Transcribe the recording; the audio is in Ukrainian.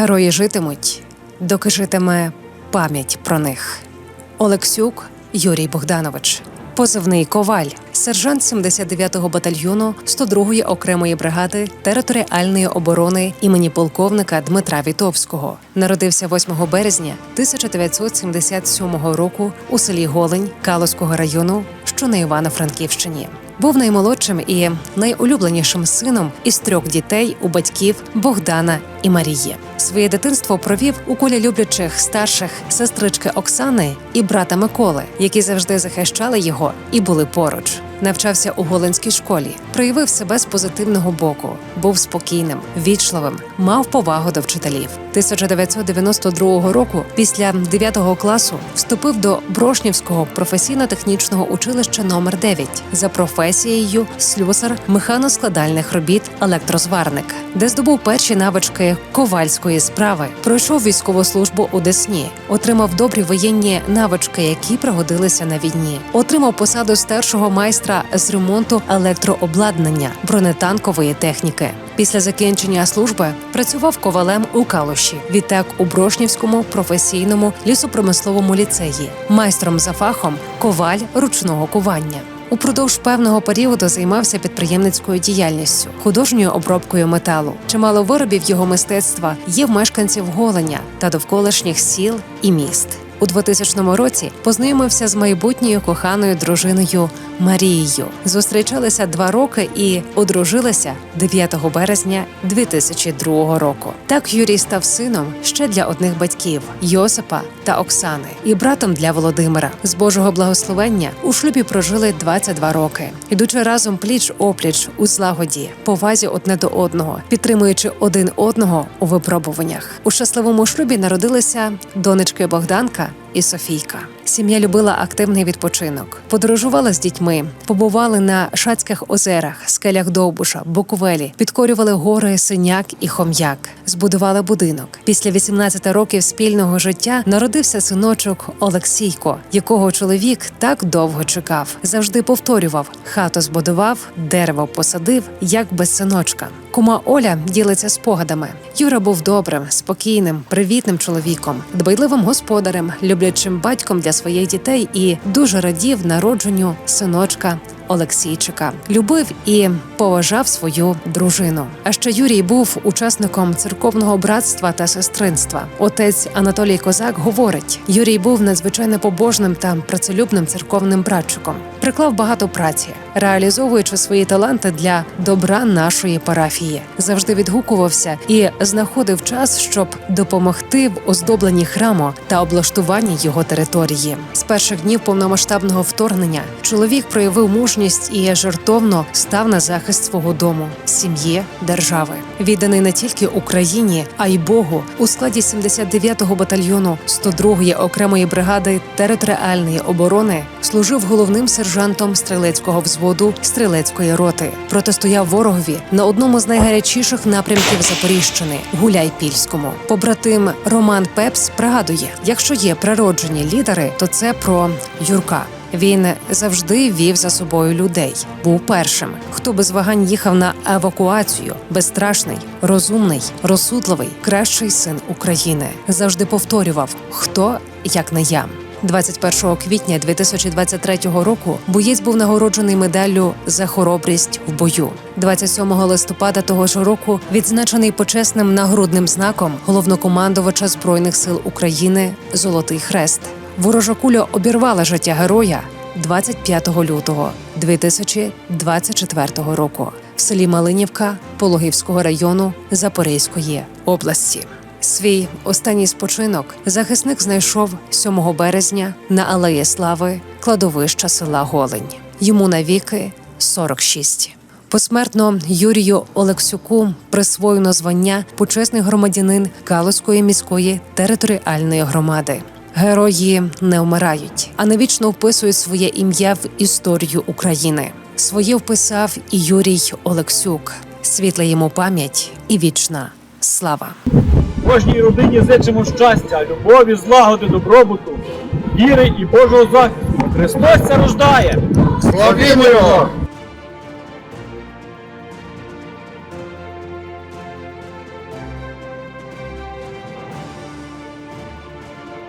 Герої доки житиме пам'ять про них. Олексюк Юрій Богданович, позивний Коваль, сержант 79-го батальйону 102-ї окремої бригади територіальної оборони імені полковника Дмитра Вітовського. Народився 8 березня 1977 року у селі Голень Калузького району, що на Івано-Франківщині. Був наймолодшим і найулюбленішим сином із трьох дітей у батьків Богдана і Марії. Своє дитинство провів у колі люблячих старших сестрички Оксани і брата Миколи, які завжди захищали його і були поруч. Навчався у голландській школі, проявив себе з позитивного боку, був спокійним, вічливим, мав повагу до вчителів. 1992 року, після 9 класу, вступив до Брошнівського професійно-технічного училища номер 9 за професією слюсар механоскладальних робіт електрозварник, де здобув перші навички ковальської справи. Пройшов військову у Десні, отримав добрі воєнні навички, які пригодилися на війні. Отримав посаду старшого майстра з ремонту електрообладнання бронетанкової техніки. Після закінчення служби працював ковалем у Калуші, відтак у Брошнівському професійному лісопромисловому ліцеї, майстром за фахом коваль ручного кування. Упродовж певного періоду займався підприємницькою діяльністю, художньою обробкою металу. Чимало виробів його мистецтва є в мешканців Голеня та довколишніх сіл і міст. У 2000 році познайомився з майбутньою коханою дружиною Марією. Зустрічалися два роки і одружилися 9 березня 2002 року. Так Юрій став сином ще для одних батьків Йосипа та Оксани, і братом для Володимира. З Божого благословення у шлюбі прожили 22 роки, ідучи разом пліч опліч у злагоді, повазі одне до одного, підтримуючи один одного у випробуваннях. У щасливому шлюбі народилися донечки Богданка America. І Софійка. Сім'я любила активний відпочинок, подорожувала з дітьми, побували на Шацьких озерах, скелях Довбуша, Буковелі, підкорювали гори Синяк і Хом'як, збудували будинок. Після 18 років спільного життя народився синочок Олексійко, якого чоловік так довго чекав. Завжди повторював: хату збудував, дерево посадив, як без синочка. Кума Оля ділиться спогадами. Юра був добрим, спокійним, привітним чоловіком, дбайливим господарем, люблячим батьком для своїх дітей і дуже радів народженню синочка. Олексійчика любив і поважав свою дружину. А ще Юрій був учасником церковного братства та сестринства. Отець Анатолій Козак говорить: Юрій був надзвичайно побожним та працелюбним церковним братчиком. Приклав багато праці, реалізовуючи свої таланти для добра нашої парафії. Завжди відгукувався і знаходив час, щоб допомогти в оздобленні храму та облаштуванні його території. З перших днів повномасштабного вторгнення чоловік проявив мужність і жертовно став на захист свого дому, сім'ї, держави. Відданий не тільки Україні, а й Богу у складі 79-го батальйону 102-ї окремої бригади територіальної оборони служив головним сержантом стрілецького взводу стрілецької роти. Протистояв ворогові на одному з найгарячіших напрямків Запоріжщини Гуляйпільському. Побратим Роман Пепс пригадує: якщо є природжені лідери, то це про Юрка. Він завжди вів за собою людей. Був першим, хто без вагань їхав на евакуацію. Безстрашний, розумний, розсудливий, кращий син України. Завжди повторював: хто як не я. 21 квітня 2023 року боєць був нагороджений медаллю за хоробрість в бою. 27 листопада того ж року відзначений почесним нагрудним знаком головнокомандувача збройних сил України Золотий Хрест. Ворожа куля обірвала життя героя 25 лютого 2024 року в селі Малинівка Пологівського району Запорізької області. Свій останній спочинок захисник знайшов 7 березня на Алеї Слави кладовища села Голень. Йому навіки 46. Посмертно Юрію Олексюку присвоєно звання почесний громадянин Калузької міської територіальної громади. Герої не вмирають, а навічно вписують своє ім'я в історію України. Своє вписав і Юрій Олексюк. Світла йому пам'ять і вічна слава. Кожній родині зичимо щастя, любові, злагоди, добробуту, віри і Божого захисту. Христос це рождає! Славімо його!